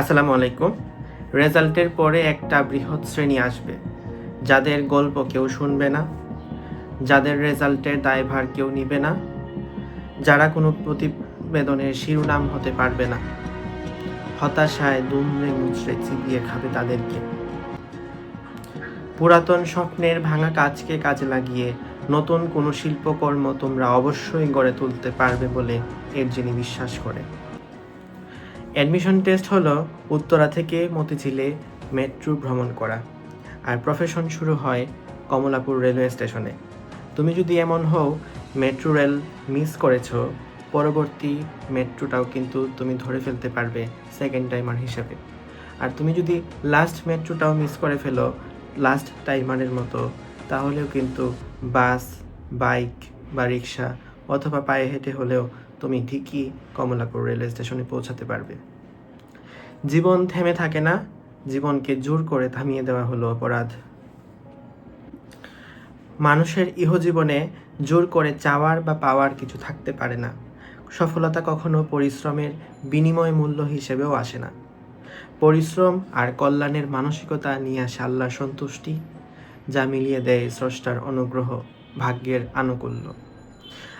আসসালামু আলাইকুম। রেজাল্টের পরে একটা বৃহৎ শ্রেণি আসবে, যাদের গল্প কেউ শুনবে না, যাদের রেজাল্টের দায়ভার কেউ নিবে না, যারা কোনো প্রতিবেদনের শিরোনাম হতে পারবে না। হতাশায় দুমড়ে মুচড়ে চিবিয়ে খাবে তাদেরকে। পুরাতন স্বপ্নের ভাঙা কাজকে কাজে লাগিয়ে নতুন কোনো শিল্পকর্ম তোমরা অবশ্যই গড়ে তুলতে পারবে বলে এর যিনি বিশ্বাস করে। অ্যাডমিশন টেস্ট হলো উত্তরা থেকে মতিঝিলে মেট্রো ভ্রমণ করা। আর প্রফেশন শুরু হয় কমলাপুর রেলওয়ে স্টেশনে তুমি যদি এমন হও মেট্রো রেল মিস করেছ, পরবর্তী মেট্রোটাও কিন্তু তুমি ধরে ফেলতে পারবে সেকেন্ড টাইমার হিসেবে। আর তুমি যদি লাস্ট মেট্রোটাও মিস করে ফেলো লাস্ট টাইমারের মতো, তাহলেও কিন্তু বাস বাইক বা রিক্সা অথবা পায়ে হেঁটে হলেও তুমি ঠিকই কমলাপুর রেলওয়ে স্টেশনে পৌঁছাতে পারবে। জীবন থেমে থাকে না, জীবনকে জোর করে থামিয়ে দেওয়া হলো অপরাধ। মানুষের ইহজীবনে জোর করে চাওয়ার বা পাওয়ার কিছু থাকতে পারে না। সফলতা কখনো পরিশ্রমের বিনিময় মূল্য হিসেবেও আসে না। পরিশ্রম আর কল্যাণের মানসিকতা নিয়ে আসে আল্লাহর সন্তুষ্টি, যা মিলিয়ে দেয় স্রষ্টার অনুগ্রহ, ভাগ্যের আনুকূল্য।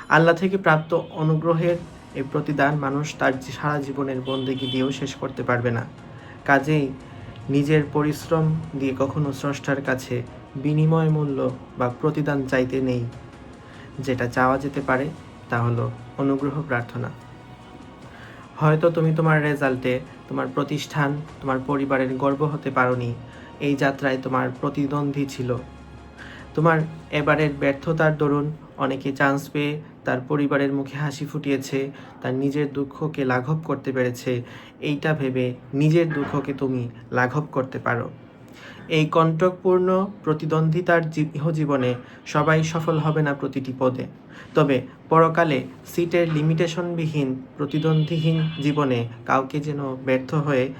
আল্লাহ থেকে প্রাপ্ত অনুগ্রহের এই প্রতিদান মানুষ তার সারা জীবনের বন্দেগী দিয়েও শেষ করতে পারবে না। কাজেই নিজের পরিশ্রম দিয়ে কখনো স্রষ্টার কাছে বিনিময় মূল্য বা প্রতিদান চাইতে নেই। যেটা চাওয়া যেতে পারে, তা হলো অনুগ্রহ প্রার্থনা। হয়তো তুমি তোমার রেজাল্টে তোমার প্রতিষ্ঠান, তোমার পরিবারের গর্ব হতে পারোনি, এই যাত্রায় তোমার প্রতিদ্বন্দ্বী ছিল। তোমার এবারের ব্যর্থতার দরুন অনেকে চান্স পেয়ে তার পরিবারের মুখে হাসি ফুটিয়েছে, তার নিজের দুঃখকে লাঘব করতে পেরেছে, এইটা ভেবে নিজের দুঃখকে তুমি লাঘব করতে পারো। এই কণ্টকপূর্ণ প্রতিদ্বন্দ্বিতার জী- ইহজীবনে সবাই সফল হবে না প্রতিটি পদে। তবে পরকালে সিটের লিমিটেশনবিহীন প্রতিদ্বন্দ্বীহীন জীবনে কাউকে যেন ব্যর্থ হয়ে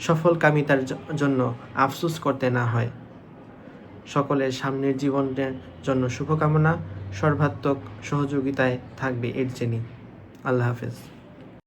সফলকামিতার জন্য আফসুস করতে না হয়। সকলের সামনের জীবনের জন্য শুভকামনা। সর্বাত্মক সহযোগিতায় থাকবে এর জেনি আল্লাহ হাফেজ।